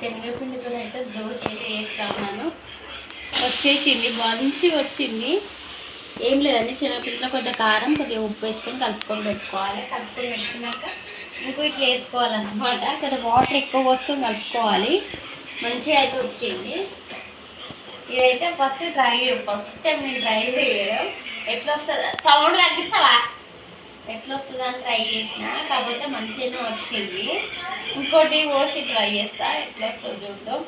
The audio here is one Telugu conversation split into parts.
శనగపిండితో అయితే దోశ అయితే వేస్తా ఉన్నాను. వచ్చేసింది మంచిగా వచ్చింది. ఏం లేదండి శనగపిండిలో కొద్దిగా కారం కొద్దిగా ఉప్పు వేసుకొని కలుపుకొని పెట్టుకోవాలి. కలుపుకొని పెట్టుకున్నాక ఇంకో ఇట్లా వేసుకోవాలన్నమాట. కొద్దిగా వాటర్ ఎక్కువ పోసుకొని కలుపుకోవాలి. మంచిగా అయితే వచ్చింది. ఇదైతే ఫస్ట్ ట్రై ఫస్ట్ టైం నేను ట్రై చేయడం. ఎట్లా వస్తుంది? సౌండ్ తగ్గిస్తావా? ఎట్లా వస్తుందని అని ట్రై చేసిన కాకపోతే మంచిగానే వచ్చింది. ఇంకోటి పోసి ట్రై చేస్తా ఎట్లా వస్తుంది చూద్దాం.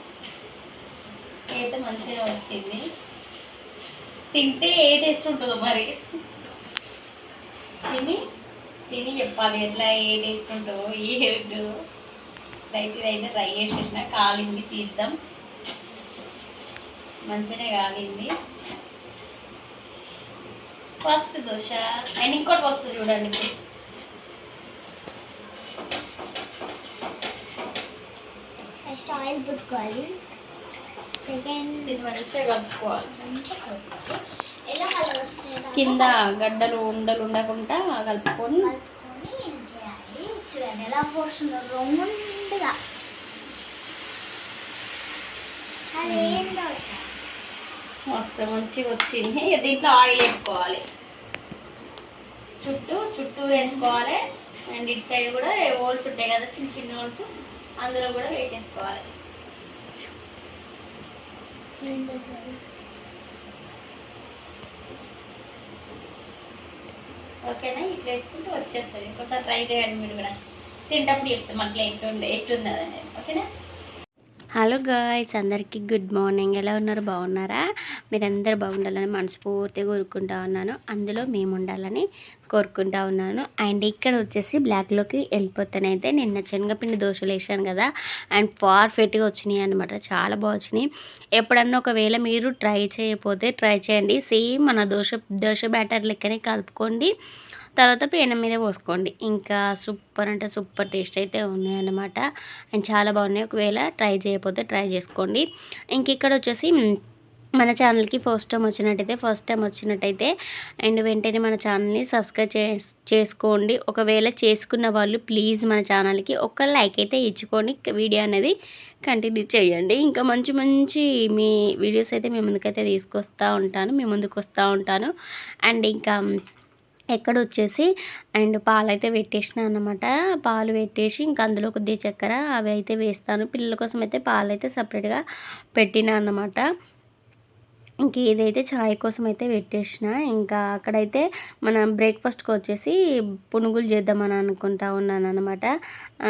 అయితే మంచిగా వచ్చింది. తింటే ఏ టేస్ట్ ఉంటుందో మరి? తిని తిని చెప్పాలి ఎట్లా ఏ టేస్ట్ ఉంటుందో ఏ ఉంటుందో రైతు అయితే ట్రై చేసేసిన కాలింది తీద్దాం. మంచిగానే కాలింది. ఫస్ట్ దోశ. అండ్ ఇంకోటి వస్తుంది చూడండి ఇప్పుడు. First oil పూసుకోవాలి. సెకండ్ దీన్ని మంచిగా కలుపుకోవాలి. ఎలా కలర్ వస్తుంది కింద గడ్డలు ఉండలు ఉండకుండా కలుపుకొని చేయాలి? చూడండి ఎలా పోస్తుందో రౌండ్గా. అదేం దోశ? మస్తు మంచిగా వచ్చింది. దీంట్లో ఆయిల్ వేసుకోవాలి. చుట్టూ చుట్టూ వేసుకోవాలి. అండ్ ఇటు సైడ్ కూడా హోల్స్ ఉంటాయి కదా చిన్న చిన్న హోల్స్ అందులో కూడా వేసేసుకోవాలి. ఓకేనా? ఇట్లా వేసుకుంటూ వచ్చేస్తుంది. ఒకసారి ట్రై చేయండి మీరు కూడా. తింటప్పుడు చెప్తాం అట్లా ఎట్లుండే ఎట్లున్నది ఓకేనా? హలో గాయ్స్ అందరికీ గుడ్ మార్నింగ్. ఎలా ఉన్నారు? బాగున్నారా? మీరందరూ బాగుండాలని మనస్ఫూర్తిగా కోరుకుంటా ఉన్నాను. అందులో మేము ఉండాలని కోరుకుంటా ఉన్నాను. అండ్ ఇక్కడ వచ్చేసి బ్లాక్లోకి వెళ్ళిపోతానైతే నిన్న శనగపిండి దోశలు వేసాను కదా. అండ్ పర్ఫెక్ట్గా వచ్చినాయి అనమాట చాలా బాగా వచ్చినాయి. ఎప్పుడన్నా ఒకవేళ మీరు ట్రై చేయకపోతే ట్రై చేయండి. సేమ్ మన దోశ దోశ బ్యాటర్ లెక్కనే కలుపుకోండి. తర్వాత పేనం మీద పోసుకోండి. ఇంకా సూపర్ అంటే సూపర్ టేస్ట్ అయితే ఉన్నాయన్నమాట అండ్ చాలా బాగున్నాయి. ఒకవేళ ట్రై చేయకపోతే ట్రై చేసుకోండి. ఇంక ఇక్కడ వచ్చేసి మన ఛానల్కి ఫస్ట్ టైం వచ్చినట్టయితే ఫస్ట్ టైం వచ్చినట్టయితే అండ్ వెంటనే మన ఛానల్ని సబ్స్క్రైబ్ చే చేసుకోండి. ఒకవేళ చేసుకున్న వాళ్ళు ప్లీజ్ మన ఛానల్కి ఒక లైక్ అయితే ఇచ్చుకొని వీడియో అనేది కంటిన్యూ చేయండి. ఇంకా మంచి మంచి మీ వీడియోస్ అయితే మీ ముందుకైతే తీసుకొస్తూ ఉంటాను మీ ముందుకు వస్తూ ఉంటాను. అండ్ ఇంకా ఎక్కడ వచ్చేసి అండ్ పాలు అయితే పెట్టేసిన అన్నమాట. పాలు పెట్టేసి ఇంకా అందులో కొద్దిగా చక్కెర అవి అయితే వేస్తాను. పిల్లల కోసం అయితే పాలు అయితే సపరేట్గా పెట్టిన అన్నమాట. ఇంక ఇదైతే చాయ్ కోసం అయితే పెట్టేసిన. ఇంకా అక్కడైతే మన బ్రేక్ఫాస్ట్కి వచ్చేసి పునుగులు చేద్దామని అనుకుంటా ఉన్నాను అనమాట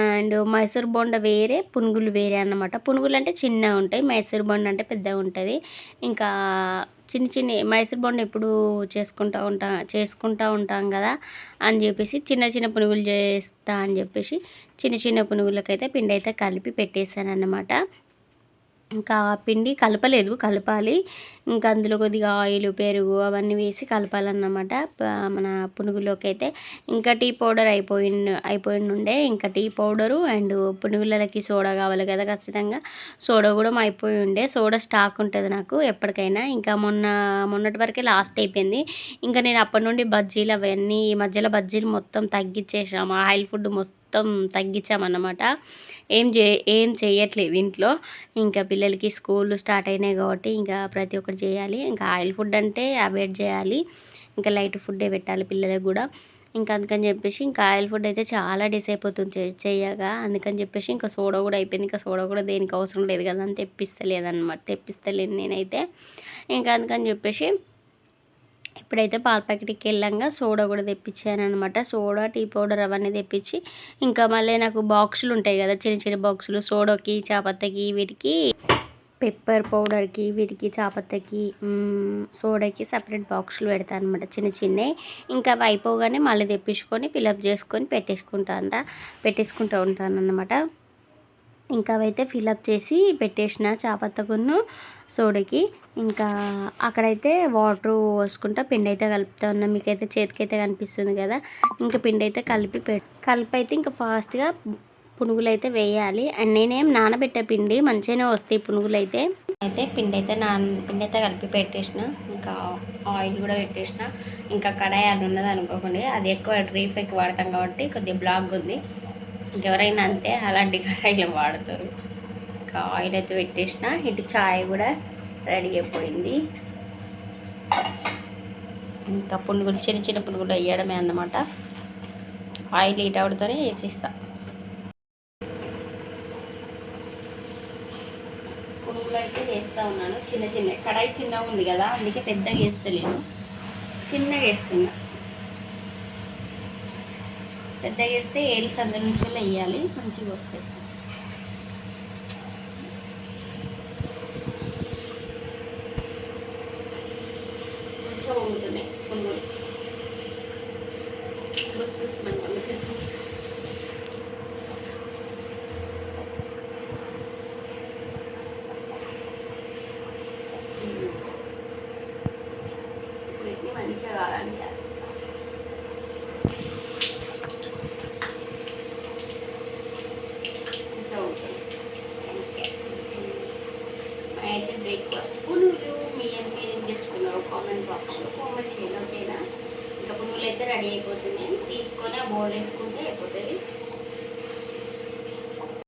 అండ్ మైసూర్ బొండ వేరే పునుగులు వేరే అన్నమాట. పునుగులు అంటే చిన్నగా ఉంటాయి మైసూర్ బొండ అంటే పెద్దగా ఉంటుంది. ఇంకా చిన్న చిన్న మైసూర్ బొండ ఎప్పుడు చేసుకుంటా ఉంటా చేసుకుంటా ఉంటాం కదా అని చెప్పేసి చిన్న చిన్న పునుగులు చేస్తా అని చెప్పేసి చిన్న చిన్న పునుగులకైతే పిండి అయితే కలిపి పెట్టేశాను అనమాట ఇంకా పిండి కలపలేదు కలపాలి. ఇంకా అందులో కొద్దిగా ఆయిల్ పెరుగు అవన్నీ వేసి కలపాలన్నమాట. మన పునుగులోకి అయితే ఇంకా టీ పౌడర్ అయిపోయి అయిపోయిండుండే. ఇంకా టీ పౌడరు అండ్ పునుగులకి సోడా కావాలి కదా ఖచ్చితంగా. సోడా కూడా అయిపోయి ఉండే సోడా స్టాక్ ఉంటుంది నాకు ఎప్పటికైనా. ఇంకా మొన్న మొన్నటి వరకే లాస్ట్ అయిపోయింది. ఇంకా నేను అప్పటి నుండి బజ్జీలు అవన్నీ ఈ మధ్యలో బజ్జీలు మొత్తం తగ్గించేసాము ఆయిల్ ఫుడ్ మొత్తం మొత్తం తగ్గించామన్నమాట. ఏం చే ఏం చేయట్లేదు ఇంట్లో. ఇంకా పిల్లలకి స్కూల్ స్టార్ట్ అయినాయి కాబట్టి ఇంకా ప్రతి ఒక్కటి చేయాలి. ఇంకా ఆయిల్ ఫుడ్ అంటే అవాయిడ్ చేయాలి. ఇంకా లైట్ ఫుడ్డే పెట్టాలి పిల్లలకు కూడా. ఇంకా అందుకని చెప్పేసి ఇంకా ఆయిల్ ఫుడ్ అయితే చాలా డిస్ అయిపోతుంది చే- చేయగా అందుకని చెప్పేసి ఇంకా సోడా కూడా అయిపోయింది. ఇంకా సోడా కూడా దేనికి అవసరం లేదు కదా అని తెప్పిస్తలేదన్నమాట. తెప్పిస్తలేదు నేనైతే. ఇంకా అందుకని చెప్పేసి ఇప్పుడైతే పాల ప్యాకెట్కి వెళ్ళంగా సోడా కూడా తెప్పించాను అనమాట సోడా టీ పౌడర్ అవన్నీ తెప్పించి ఇంకా మళ్ళీ నాకు బాక్సులు ఉంటాయి కదా చిన్న చిన్న బాక్సులు సోడాకి చాపత్తకి వీటికి పెప్పర్ పౌడర్కి వీటికి చాపత్తకి సోడాకి సపరేట్ బాక్సులు పెడతాను అనమాట చిన్న చిన్నవి. ఇంకా అవి అయిపోగానే మళ్ళీ తెప్పించుకొని ఫిలప్ చేసుకొని పెట్టేసుకుంటా పెట్టేసుకుంటూ ఉంటాను అనమాట ఇంకా అవైతే ఫిలప్ చేసి పెట్టేసిన చాపత్తకును సోడకి. ఇంకా అక్కడైతే వాటర్ పోసుకుంటా పిండి అయితే కలుపుతా ఉన్నా. మీకైతే చేతికైతే కనిపిస్తుంది కదా. ఇంకా పిండి అయితే కలిపి పె కలిపి అయితే ఇంకా ఫాస్ట్గా పునుగులు అయితే వేయాలి. అండ్ నేనేం నానబెట్టే పిండి మంచిగానే వస్తాయి పునుగులు అయితే అయితే పిండి అయితే నాన పిండి అయితే కలిపి పెట్టేసిన. ఇంకా ఆయిల్ కూడా పెట్టేసిన. ఇంకా కడాయి అది ఉన్నది అనుకోకండి. అది ఎక్కువ డ్రీప్ ఎక్కువ వాడతాం కాబట్టి కొద్దిగా బ్లాక్ ఉంది. ఇంకెవరైనా అంతే అలాంటి కడాయిలు వాడతారు. ఇంకా ఆయిల్ అయితే పెట్టేసిన ఇటు చాయ్ కూడా రెడీ అయిపోయింది. ఇంకా పునుగులు చిన్న చిన్న పునుగులు వేయడమే అన్నమాట. ఆయిల్ హీట్ అవడంతోనే వేసిస్తా. పునుగులు అయితే వేస్తూ ఉన్నాను చిన్న చిన్న. కడాయి చిన్నగా ఉంది కదా అందుకే పెద్దగా వేస్తలేను చిన్నగా వేస్తున్నా. పెద్దగా వేస్తే ఏడు సంద నుంచి వేయాలి మంచిగా వస్తాయి. మంచిగా ఉంటున్నాయి పునుగులు వీటిని మంచిగా కావాలి మంచిగా ఉంటుంది ఓకే అయితే బ్రేక్ఫాస్ట్ పునుగులు మీ మీరు ఏం చేసుకున్నారు కామెంట్ బాక్స్లో కామెంట్ చేయండి ఓకేనా ఇంకా పునుగులు అయితే రెడీ అయిపోతున్నాయి. తీసుకొని ఆ బోర్డు వేసుకుంటే అయిపోతుంది.